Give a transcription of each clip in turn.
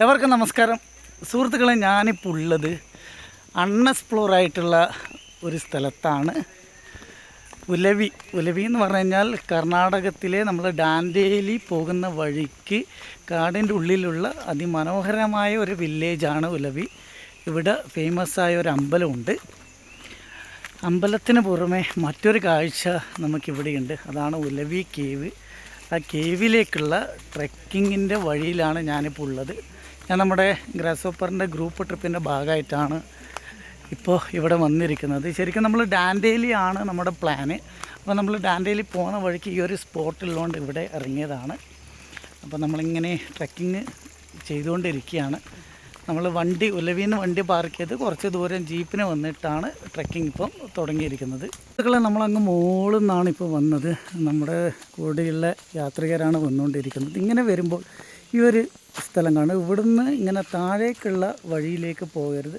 എവർക്കും നമസ്കാരം. സുഹൃത്തുക്കളെ ഞാനിപ്പോൾ ഉള്ളത് അൺഎക്സ്പ്ലോർ ആയിട്ടുള്ള ഒരു സ്ഥലത്താണ്. ഉലവി ഉലവി എന്ന് പറഞ്ഞു കഴിഞ്ഞാൽ കർണാടകത്തിലെ നമ്മൾ ഡാൻഡേലി പോകുന്ന വഴിക്ക് കാടിന്റെ ഉള്ളിലുള്ള അതിമനോഹരമായ ഒരു വില്ലേജാണ് ഉലവി. ഇവിടെ ഫേമസ് ആയ ഒരു അമ്പലമുണ്ട്. അമ്പലത്തിന് പുറമെ മറ്റൊരു കാഴ്ച നമുക്കിവിടെയുണ്ട്. അതാണ് ഉലവി കേവ് ആ കേവിലേക്കുള്ള ട്രെക്കിങ്ങിന്റെ വഴിയിലാണ് ഞാനിപ്പോൾ ഉള്ളത്. ഞാൻ നമ്മുടെ ഗ്രാസ് ഓപ്പറിന്റെ ഗ്രൂപ്പ് ട്രിപ്പിന്റെ ഭാഗമായിട്ടാണ് ഇപ്പോൾ ഇവിടെ വന്നിരിക്കുന്നത്. ശരിക്കും നമ്മൾ ഡാൻഡേലി ആണ് നമ്മുടെ പ്ലാന് അപ്പോൾ നമ്മൾ ഡാൻഡേലി പോകുന്ന വഴിക്ക് ഈ ഒരു സ്പോട്ടുള്ളതുകൊണ്ട് ഇവിടെ ഇറങ്ങിയതാണ്. അപ്പോൾ നമ്മളിങ്ങനെ ട്രക്കിങ് ചെയ്തുകൊണ്ടിരിക്കുകയാണ് നമ്മൾ വണ്ടി ഉലവിന്ന് വണ്ടി പാർക്ക് ചെയ്ത് കുറച്ച് ദൂരം ജീപ്പിന് വന്നിട്ടാണ് ട്രെക്കിംഗ് ഇപ്പം തുടങ്ങിയിരിക്കുന്നത്. ഇതുകളെ നമ്മളങ്ങ് മുകളിൽ നിന്നാണ് ഇപ്പോൾ വന്നത്. നമ്മുടെ കൂടെയുള്ള യാത്രികരാണ് വന്നുകൊണ്ടിരിക്കുന്നത് ഇങ്ങനെ വരുമ്പോൾ ഈ ഒരു സ്ഥലം കാണും. ഇവിടുന്ന് ഇങ്ങനെ താഴേക്കുള്ള വഴിയിലേക്ക് പോകരുത്.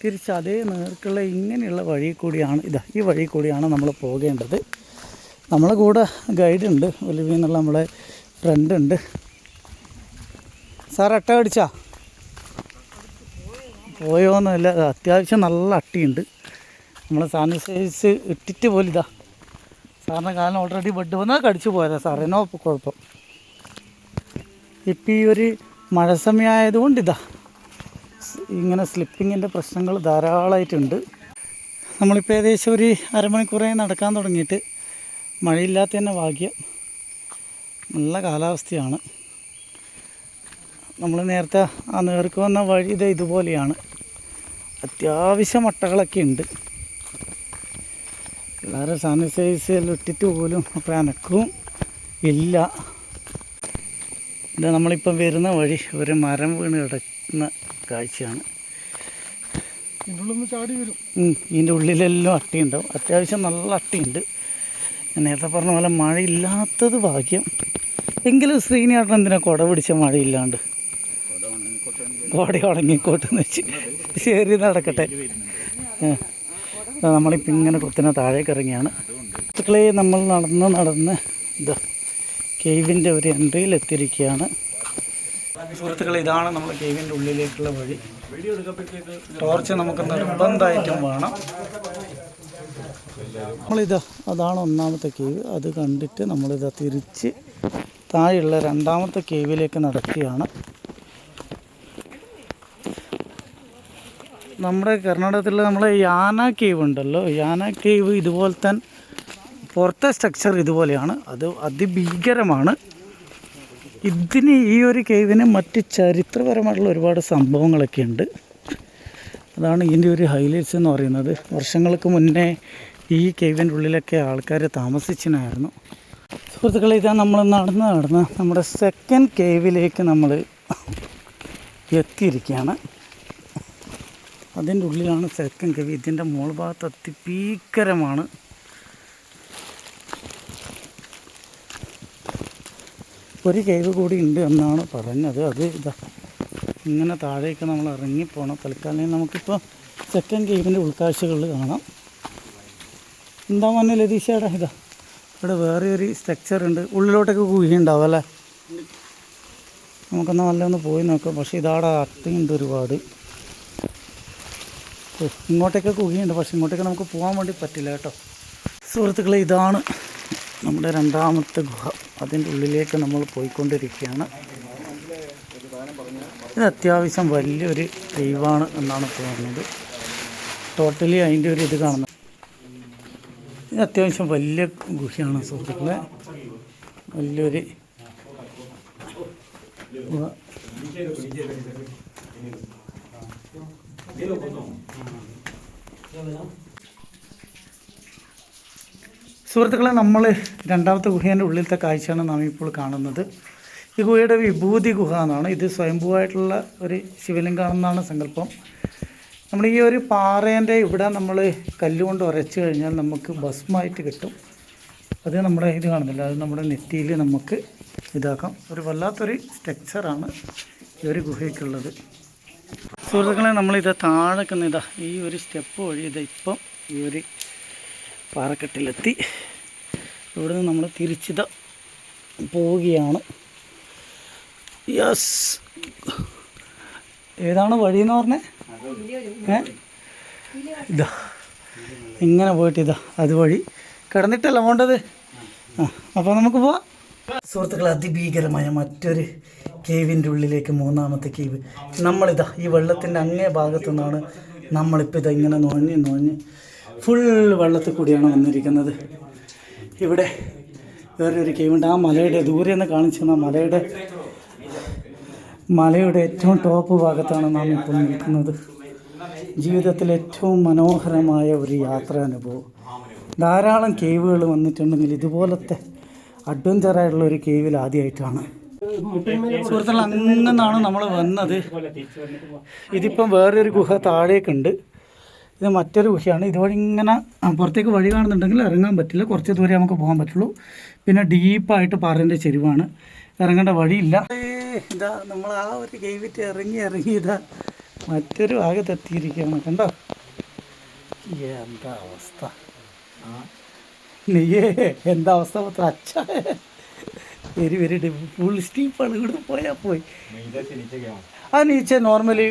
തിരിച്ച് അതേ നേർക്കുള്ള ഇങ്ങനെയുള്ള വഴി കൂടിയാണ് ഇതാ ഈ വഴി കൂടിയാണ് നമ്മൾ പോകേണ്ടത്. നമ്മളെ കൂടെ ഗൈഡ് ഉണ്ട്. ഒലിവി എന്നുള്ള നമ്മളെ ഫ്രണ്ട് ഉണ്ട്. സാർ അട്ട അടിച്ചാ പോയോന്നല്ല അത്യാവശ്യം നല്ല അട്ടിയുണ്ട്. നമ്മൾ സാനിറ്റൈസ് ഇട്ടിട്ട് പോലിതാ സാറിന്റെ കാലം ഓൾറെഡി ബെഡ് വന്നാൽ കടിച്ചു പോയതാ എന്നോ കുഴപ്പം. ഇപ്പം ഈ ഒരു മഴ സമയമായതുകൊണ്ട് ഇതാ ഇങ്ങനെ സ്ലിപ്പിങ്ങിന്റെ പ്രശ്നങ്ങൾ ധാരാളമായിട്ടുണ്ട് നമ്മളിപ്പോൾ ഏകദേശം ഒരു അരമണിക്കൂറായി നടക്കാൻ തുടങ്ങിയിട്ട് മഴയില്ലാത്ത തന്നെ ഭാഗ്യം. നല്ല കാലാവസ്ഥയാണ്. നമ്മൾ നേരത്തെ ആ നേർക്ക് വന്ന വഴി ഇത് ഇതുപോലെയാണ്. അത്യാവശ്യം മട്ടകളൊക്കെ ഉണ്ട്. പിള്ളേരെ സാനിറ്റൈസ് എല്ലാം ഇട്ടിട്ട് പോലും അപ്പോൾ അനക്കവും ഇല്ല. ഇത് നമ്മളിപ്പം വരുന്ന വഴി ഒരു മരം വീണ് കിടക്കുന്ന കാഴ്ചയാണ്. ചാടി വരും. ഇതിന്റെ ഉള്ളിലെല്ലാം അട്ടിയുണ്ടാവും. അത്യാവശ്യം നല്ല അട്ടിയുണ്ട്. ഞാൻ നേരത്തെ പറഞ്ഞ പോലെ മഴയില്ലാത്തത് ഭാഗ്യം. എങ്കിലും ശ്രീനിയാട്ടൻ എന്തിനാ കുട പിടിച്ച മഴയില്ലാണ്ട്? കോട ഉണങ്ങിക്കോട്ടെന്ന് വെച്ച് ശരി നടക്കട്ടെ. നമ്മളിപ്പോൾ ഇങ്ങനെ കുത്തിനെ താഴേക്ക് ഇറങ്ങിയാണ്. മക്കളെ നമ്മൾ നടന്ന് നടന്ന് ഇതാ കേവിന്റെ ഒരു എൻട്രിയിൽ എത്തിയിരിക്കുകയാണ്. സുഹൃത്തുക്കളെ ഇതാണ് നമ്മൾ കേവിന്റെ ഉള്ളിലേക്കുള്ള വഴി. ടോർച്ച് നമുക്ക് നിർബന്ധമായിട്ടും വേണം. നമ്മളിതാ അതാണ് ഒന്നാമത്തെ കേവ്. അത് കണ്ടിട്ട് നമ്മളിതാ തിരിച്ച് താഴെയുള്ള രണ്ടാമത്തെ കേവിലേക്ക് നടക്കുകയാണ്. നമ്മുടെ കർണാടകത്തിൽ നമ്മളെ യാന കേവ് ഉണ്ടല്ലോ. യാന കേവ് ഇതുപോലെ തന്നെ പുറത്തെ സ്ട്രക്ചർ ഇതുപോലെയാണ്. അത് അതിഭീകരമാണ്. ഇതിന് ഈ ഒരു കേവിന് മറ്റ് ചരിത്രപരമായിട്ടുള്ള ഒരുപാട് സംഭവങ്ങളൊക്കെ ഉണ്ട്. അതാണ് ഇതിന്റെ ഒരു ഹൈലൈറ്റ്സ് എന്ന് പറയുന്നത്. വർഷങ്ങൾക്ക് മുന്നേ ഈ കേവിന്റെ ഉള്ളിലൊക്കെ ആൾക്കാർ താമസിച്ചിനായിരുന്നു സുഹൃത്തുക്കളെ ഇതാ നമ്മൾ നടന്ന് നടന്ന് നമ്മുടെ സെക്കൻഡ് കേവിലേക്ക് നമ്മൾ എത്തിയിരിക്കുകയാണ്. അതിന്റെ ഉള്ളിലാണ് സെക്കൻഡ് കേവ് ഇതിന്റെ മോൾ ഭാഗത്ത് അതിഭീകരമാണ്. ഒരു കേവ് കൂടി ഉണ്ട് എന്നാണ് പറഞ്ഞത്. അത് ഇതാ ഇങ്ങനെ താഴേക്ക് നമ്മൾ ഇറങ്ങിപ്പോണം. തൽക്കാലം നമുക്കിപ്പോൾ സെക്കൻഡ് കേവിന്റെ ഉൾക്കാഴ്ചകൾ കാണാം. എന്താ മോനെ ലതീഷേടാ ഇതാ ഇവിടെ വേറെ ഒരു സ്ട്രക്ചർ ഉണ്ട്. ഉള്ളിലോട്ടൊക്കെ കുഴിയുണ്ടാവും അല്ലേ? നമുക്കൊന്ന് നല്ല ഒന്ന് പോയി നോക്കാം. പക്ഷേ ഇതാടെ അത്തിയുണ്ട് ഒരുപാട് ഇങ്ങോട്ടേക്ക് കുഴിയുണ്ട്. പക്ഷെ ഇങ്ങോട്ടേക്ക് നമുക്ക് പോകാൻ വേണ്ടി പറ്റില്ല കേട്ടോ. സുഹൃത്തുക്കളെ ഇതാണ് നമ്മുടെ രണ്ടാമത്തെ ഗുഹ അതിന്റെ ഉള്ളിലേക്ക് നമ്മൾ പോയിക്കൊണ്ടിരിക്കുകയാണ്. ഇത് അത്യാവശ്യം വലിയൊരു ദൈവമാണ് എന്നാണ് തോന്നുന്നത്. ടോട്ടലി അതിന്റെ ഒരു ഇത് കാണുന്നത്. ഇത് അത്യാവശ്യം വലിയ ഗുഹയാണ് സുഹൃത്തുക്കളെ. വലിയൊരു ഗുഹ. സുഹൃത്തുക്കളെ നമ്മൾ രണ്ടാമത്തെ ഗുഹേന്റെ ഉള്ളിലത്തെ കാഴ്ചയാണ് നാം ഇപ്പോൾ കാണുന്നത്. ഈ ഗുഹയുടെ വിഭൂതി ഗുഹ എന്നാണ്. ഇത് സ്വയംഭൂവായിട്ടുള്ള ഒരു ശിവലിംഗമാണെന്നാണ് സങ്കല്പം. നമ്മൾ ഈ ഒരു പാറേന്റെ ഇവിടെ നമ്മൾ കല്ലുകൊണ്ട് ഉരച്ച് കഴിഞ്ഞാൽ നമുക്ക് ഭസ്മമായിട്ട് കിട്ടും. അത് നമ്മുടെ ഇത് കാണുന്നില്ല. അത് നമ്മുടെ നെറ്റിയിൽ നമുക്ക് ഇതാക്കാം. ഒരു വല്ലാത്തൊരു സ്ട്രക്ചറാണ് ഈ ഒരു ഗുഹയ്ക്കുള്ളത്. സുഹൃത്തുക്കളെ നമ്മളിത് താഴെ ഇതാ ഈ ഒരു സ്റ്റെപ്പ് വഴി ഇത് ഇപ്പം ഈ ഒരു പാറക്കെട്ടിലെത്തി. ഇവിടെ നിന്ന് നമ്മൾ തിരിച്ചിത പോവുകയാണ്. യെസ്. ഏതാണ് വഴി എന്ന് പറഞ്ഞേ? ഏ? ഇതാ. ഇങ്ങനെ പോയിട്ട് ഇതാ അതുവഴി കിടന്നിട്ടല്ല പോണ്ടത്? ആ അപ്പോൾ നമുക്ക് പോവാം. സുഹൃത്തുക്കൾ അതിഭീകരമായ മറ്റൊരു കേവിന്റെ ഉള്ളിലേക്ക് മൂന്നാമത്തെ കേവ്. നമ്മളിതാ ഈ വെള്ളത്തിന്റെ അങ്ങേ ഭാഗത്തു നിന്നാണ് നമ്മളിപ്പോൾ ഇതാ ഇങ്ങനെ നോഞ്ഞ് നോഞ്ഞ് ഫുൾ വെള്ളത്തിൽ കൂടിയാണ് വന്നിരിക്കുന്നത്. ഇവിടെ വേറൊരു കേവുണ്ട് ആ മലയുടെ ദൂരെ നിന്ന് തന്ന മലയുടെ മലയുടെ ഏറ്റവും ടോപ്പ് ഭാഗത്താണ് നാം ഇപ്പോൾ നിൽക്കുന്നത്. ജീവിതത്തിൽ ഏറ്റവും മനോഹരമായ ഒരു യാത്രാനുഭവം. ധാരാളം കേവുകൾ വന്നിട്ടുണ്ടെങ്കിൽ ഇതുപോലത്തെ അഡ്വഞ്ചറായിട്ടുള്ള ഒരു കേവിൽ ആദ്യമായിട്ടാണ്. സുഹൃത്തുക്കൾ അങ്ങനെയാണ് നമ്മൾ വന്നത്. ഇതിപ്പം വേറൊരു ഗുഹ താഴേക്കുണ്ട്. ഇത് മറ്റൊരു വിഷയമാണ്. ഇതുവഴി ഇങ്ങനെ പുറത്തേക്ക് വഴി കാണുന്നുണ്ടെങ്കിൽ ഇറങ്ങാൻ പറ്റില്ല. കുറച്ച് ദൂരെ നമുക്ക് പോകാൻ പറ്റുള്ളൂ. പിന്നെ ഡീപ്പായിട്ട് പാറേന്റെ ചെരുവാണ്. ഇറങ്ങേണ്ട വഴിയില്ല. ഇതാ നമ്മൾ ആ ഒരു ഗെയിമിറ്റ് ഇറങ്ങി ഇറങ്ങി ഇതാ മറ്റൊരു ഭാഗത്തെത്തിയിരിക്കുകയാണ്. കണ്ടോ? എന്താ അവസ്ഥ? നെയ്യേ എന്താ അവസ്ഥ പത്ര? അച്ഛ. വെരി വെരി ഫുൾ സ്റ്റീപ്പാണ്. ഇവിടെ പോയാൽ പോയി. ആ നീച്ച നോർമലി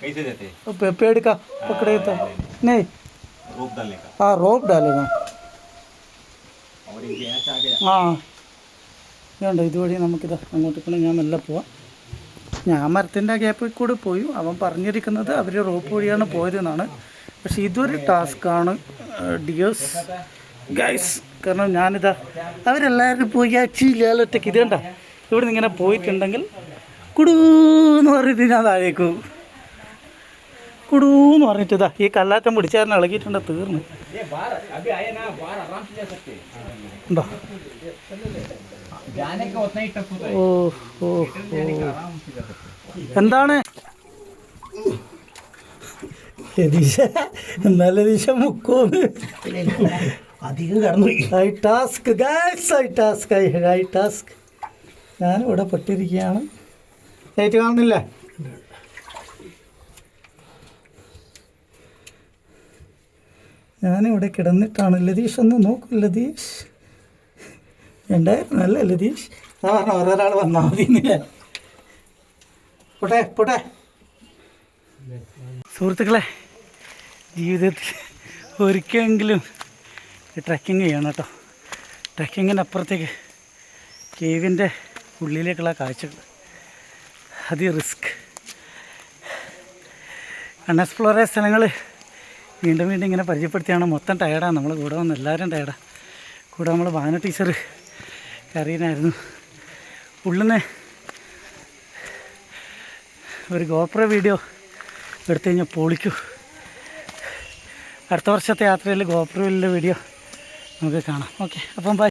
कैसे जाते हैं पे- पेड़ का पकड़े तो नहीं रोप डालने का हाँ रोप डालेगा और इनके यहाँ से आ गया ആ ഇതുണ്ട് ഇതുവഴി നമുക്കിത് അങ്ങോട്ട് പോകണം ഞാൻ മെല്ലെ പോവാം ഞാൻ മരത്തിൻ്റെ ഗ്യാപ്പിൽ കൂടെ പോയി അവൻ പറഞ്ഞിരിക്കുന്നത് അവർ റോപ്പ് വഴിയാണ് പോയതെന്നാണ് പക്ഷേ ഇതൊരു ടാസ്ക്കാണ് ഡിയേഴ്സ് ഗൈസ് കാരണം ഞാനിതാ അവരെല്ലാവരും പോയി അച്ചില്ലാലൊറ്റയ്ക്ക് ഇത് കണ്ട ഇവിടെ നിന്ന് ഇങ്ങനെ പോയിട്ടുണ്ടെങ്കിൽ കുടൂന്ന് പറഞ്ഞിട്ട് ഞാൻ താഴേക്ക് പോകും കുടൂന്ന് പറഞ്ഞിട്ട് ഈ കല്ലാറ്റം പിടിച്ചാരനെ ഇളകിയിട്ടുണ്ട് തീർന്ന്. ഉണ്ടോ? ഓ ഓ എന്താണ്? നല്ല ദിശ മുക്കോന്ന് അധികം കടന്നു ഐ ടാസ്ക് ടാസ്ക് ടാസ്ക് പെട്ടിരിക്കുകയാണ്. ഏറ്റു കാണുന്നില്ലേ ഞാനിവിടെ കിടന്നിട്ടാണ് ലതീഷ് ഒന്ന് നോക്കൂ ലതീഷ്. ഉണ്ടായിരുന്നല്ല ലതീഷ്? ആ പറഞ്ഞ ഓരോരാൾ വന്നാൽ മതി പോട്ടെ പോട്ടെ. സുഹൃത്തുക്കളെ ജീവിതത്തിൽ ഒരിക്കലെങ്കിലും ട്രക്കിങ് ചെയ്യണം കേട്ടോ. ട്രക്കിങ്ങിന്റെ അപ്പുറത്തേക്ക് കേവിന്റെ ഉള്ളിലേക്കുള്ള കാഴ്ചകൾ. അതി റിസ്ക് അൺഎക്സ്പ്ലോറായ സ്ഥലങ്ങൾ വീണ്ടും വീണ്ടും ഇങ്ങനെ പരിചയപ്പെടുത്തിയാണ്. മൊത്തം ടയർഡാണ് നമ്മൾ കൂടെ വന്ന് എല്ലാവരും ടയർഡാണ് കൂടെ നമ്മൾ വാന ടീച്ചർ കരീനായിരുന്നു ഉള്ളിന്ന് ഒരു ഗോപ്ര വീഡിയോ എടുത്തു കഴിഞ്ഞാൽ പൊളിക്കൂ. അടുത്ത വർഷത്തെ യാത്രയിൽ ഗോപ്രവിലെ വീഡിയോ നമുക്ക് കാണാം. ഓക്കെ അപ്പം ബൈ